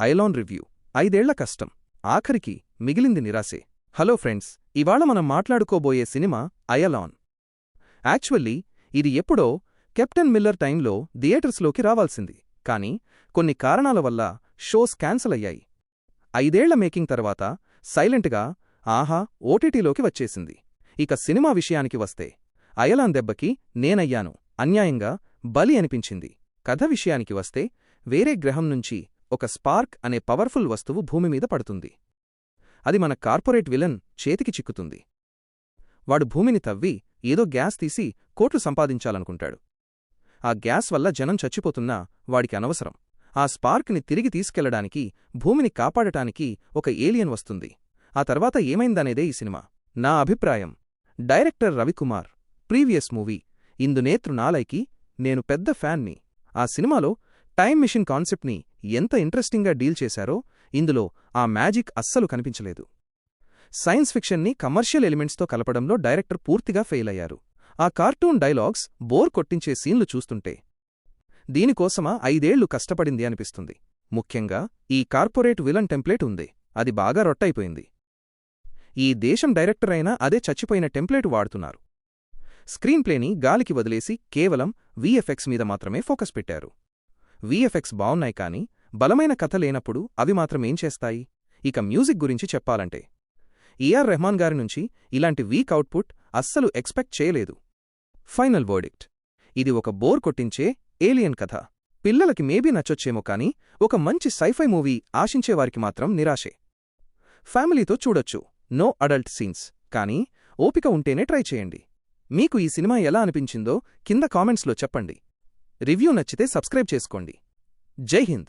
Ayalaan review. ఐదేళ్ళ కష్టం. ఆఖరికి మిగిలింది నిరాశే. హలో ఫ్రెండ్స్ ఇవాళ మనం మాట్లాడుకోబోయే సినిమా అయలాన్ యాక్చువల్లీ ఇది ఎప్పుడో కెప్టెన్ మిల్లర్ టైంలో థియేటర్స్లోకి రావాల్సింది. కానీ కొన్ని కారణాల వల్ల షోస్ క్యాన్సల్ అయ్యాయి. ఐదేళ్ళ మేకింగ్ తర్వాత సైలెంట్గా ఆహా ఓటీటీలోకి వచ్చేసింది. ఇక సినిమా విషయానికి వస్తే అయలాన్ దెబ్బకి నేనయ్యాను. అన్యాయంగా బలి అనిపించింది. కథ విషయానికి వస్తే వేరే గ్రహం నుంచి ఒక స్పార్క్ అనే పవర్ఫుల్ వస్తువు భూమి మీద పడుతుంది. అది మన కార్పొరేట్ విలన్ చేతికి చిక్కుతుంది. వాడు భూమిని తవ్వి ఏదో గ్యాస్ తీసి కోట్లు సంపాదించాలనుకుంటాడు. ఆ గ్యాస్ వల్ల జనం చచ్చిపోతున్నా వాడికి అనవసరం. ఆ స్పార్క్ని తిరిగి తీసుకెళ్ళడానికి భూమిని కాపాడటానికి ఒక ఏలియన్ వస్తుంది. ఆ తర్వాత ఏమైందనేదే ఈ సినిమా. నా అభిప్రాయం. డైరెక్టర్ రవికుమార్. Previous movie. ఇందునేత్రు నాలైకి నేను పెద్ద ఫ్యాన్ని. ఆ సినిమాలో టైం మిషన్ కాన్సెప్ట్ని ఎంత ఇంట్రెస్టింగ్గా డీల్ చేశారో ఇందులో ఆ మ్యాజిక్ అస్సలు కనిపించలేదు. సైన్స్ ఫిక్షన్ని కమర్షియల్ ఎలిమెంట్స్తో కలపడంలో డైరెక్టర్ పూర్తిగా ఫెయిల్ అయ్యారు. ఆ కార్టూన్ డైలాగ్స్ బోర్ కొట్టించే సీన్లు చూస్తుంటే దీనికోసమా ఐదేళ్ళు కష్టపడింది అనిపిస్తుంది. ముఖ్యంగా ఈ కార్పొరేట్ విలన్ టెంప్లేట్ ఉంది. అది బాగా రొట్టయిపోయింది. ఈ దేశం డైరెక్టర్ అయినా అదే చచ్చిపోయిన టెంప్లేట్ వాడుతున్నారు. స్క్రీన్ ప్లేని గాలికి వదిలేసి కేవలం వీఎఫ్ఎక్స్ మీద మాత్రమే ఫోకస్ పెట్టారు. వీఎఫ్ఎక్స్ బావున్నాయి కానీ బలమైన కథ లేనప్పుడు అవి మాత్రమేం చేస్తాయి? ఇక మ్యూజిక్ గురించి చెప్పాలంటే. ఏఆర్ రెహమాన్ గారి నుంచి ఇలాంటి వీక్ అవుట్పుట్ అస్సలు ఎక్స్పెక్ట్ చేయలేదు. Final verdict. ఇది ఒక బోర్ కొట్టించే ఏలియన్ కథ. పిల్లలకి మేబీ నచ్చొచ్చేమో కానీ ఒక మంచి సైఫై మూవీ ఆశించేవారికి మాత్రం నిరాశే. ఫ్యామిలీతో చూడొచ్చు. No adult scenes. కానీ ఓపిక ఉంటేనే ట్రై చేయండి. మీకు ఈ సినిమా ఎలా అనిపించిందో కింద కామెంట్స్లో చెప్పండి. రివ్యూ నచ్చితే సబ్స్క్రైబ్ చేసుకోండి. జై హింద్.